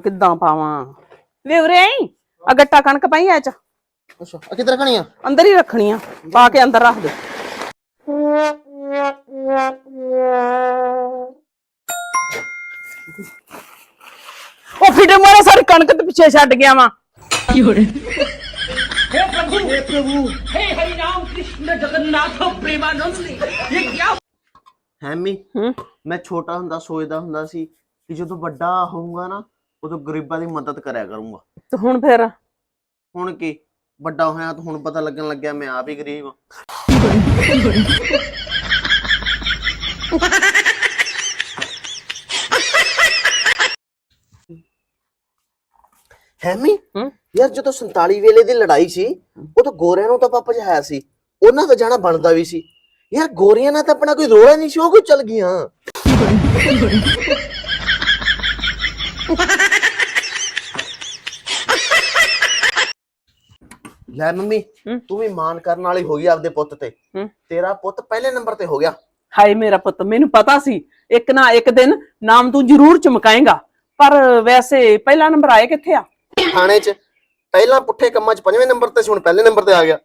ਕਿੱਦਾਂ ਪਾਵਾਂ? ਵੇ ਉਰੇ ਆਈ? ਆ ਗੱਟਾ ਕਣਕ ਪਾਈ ਐ ਚ। ਅੱਛਾ ਆ ਕਿੱਧਰ ਰੱਖਣੀ ਆ? ਅੰਦਰ ਹੀ ਰੱਖਣੀ ਆ ਪਾ ਕੇ ਅੰਦਰ ਰੱਖ ਦੇ। ਉਹ ਫਿੱਟੇ ਮਾਰਾ ਸਾਰੀ ਕਣਕ ਤੇ ਪਿੱਛੇ ਛੱਡ ਗਿਆ ਵਾ। ਹੈਮੀ ਹੂੰ? ਮੈਂ ਛੋਟਾ ਹੁੰਦਾ ਸੋਚਦਾ ਹੁੰਦਾ ਸੀ ਕਿ ਜਦੋਂ ਵੱਡਾ ਹੋਊਗਾ ਨਾ ਉਦੋਂ ਗਰੀਬਾਂ ਦੀ ਮਦਦ ਕਰਿਆ ਕਰੂੰਗਾ। ਤੇ ਹੁਣ ਫਿਰ? ਹੁਣ ਕੀ? ਵੱਡਾ ਹੋਇਆ ਤਾਂ ਹੁਣ ਪਤਾ ਲੱਗਣ ਲੱਗਿਆ ਮੈਂ ਆਪ ਹੀ ਗਰੀਬ ਹਾਂ। ਹੈਮੀ ਹੂੰ? ਯਾਰ ਜਦੋਂ 47 ਵੇਲੇ ਦੀ ਲੜਾਈ ਸੀ ਉਹ ਤਾਂ ਗੋਰਿਆਂ ਨੂੰ ਤਾਂ ਪਾਪਾ ਹੈ ਸੀ ਉਹਨਾਂ ਦਾ ਜਾਣਾ ਬਣਦਾ ਵੀ ਸੀ। ਯਾਰ ਗੋਰੀਆਂ ਨਾਲ ਤਾਂ ਆਪਣਾ ਕੋਈ ਰੋਲਾ ਨਹੀਂ ਸੀ ਉਹ ਕੋਈ ਚਲ ਗਈਆਂ। ਲੈ ਮੰਮੀ ਹੂੰ। ਤੂੰ ਵੀ ਮਾਨ ਕਰਨ ਵਾਲੀ ਹੋ ਗਈ ਆਪਦੇ ਪੁੱਤ ਤੇ। ਹੂੰ। ਤੇਰਾ ਪੁੱਤ ਪਹਿਲੇ ਨੰਬਰ ਤੇ ਹੋ ਗਿਆ। ਹਾਏ ਮੇਰਾ ਪੁੱਤ ਮੈਨੂੰ ਪਤਾ ਸੀ ਇੱਕ ਨਾ ਇੱਕ ਦਿਨ ਨਾਮ ਤੂੰ ਜ਼ਰੂਰ ਚਮਕਾਏਗਾ। ਪਰ ਵੈਸੇ ਪਹਿਲਾ ਨੰਬਰ ਆਏ ਕਿੱਥੇ ਆ? ਥਾਣੇ 'ਚ। ਪਹਿਲਾਂ ਪੁੱਠੇ ਕੰਮਾਂ 'ਚ ਪੰਜਵੇਂ ਨੰਬਰ ਤੇ ਸੀ ਹੁਣ ਪਹਿਲੇ ਨੰਬਰ ਤੇ ਆ ਗਿਆ।